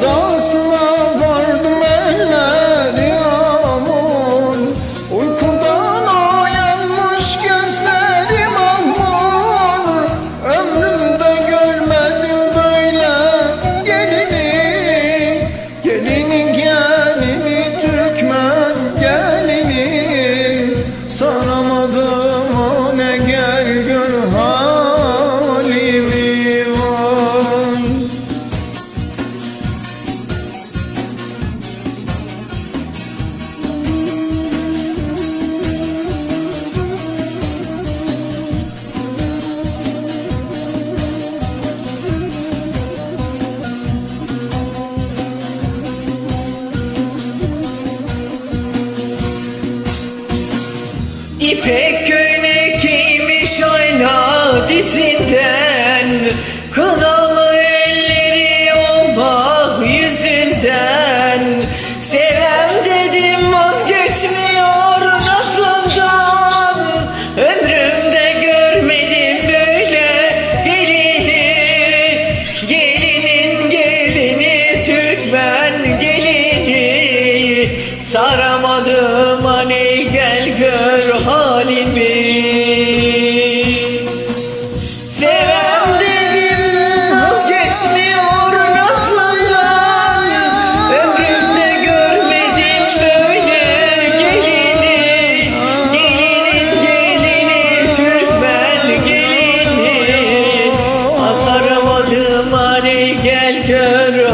saudoso İpek göğnek giymiş ayna dizinden Kınalı elleri olma yüzünden. Sevem dedim vazgeçmiyor nazından Ömrümde görmedim böyle gelini. Gelinin gelini Türkmen gelini Saramadım hani gel gör halimi. Sevem dedim vazgeçmiyor nazından Ömrümde görmedim böyle gelini. Gelinin gelini Türkmen gelini. Saramadım hani gel gör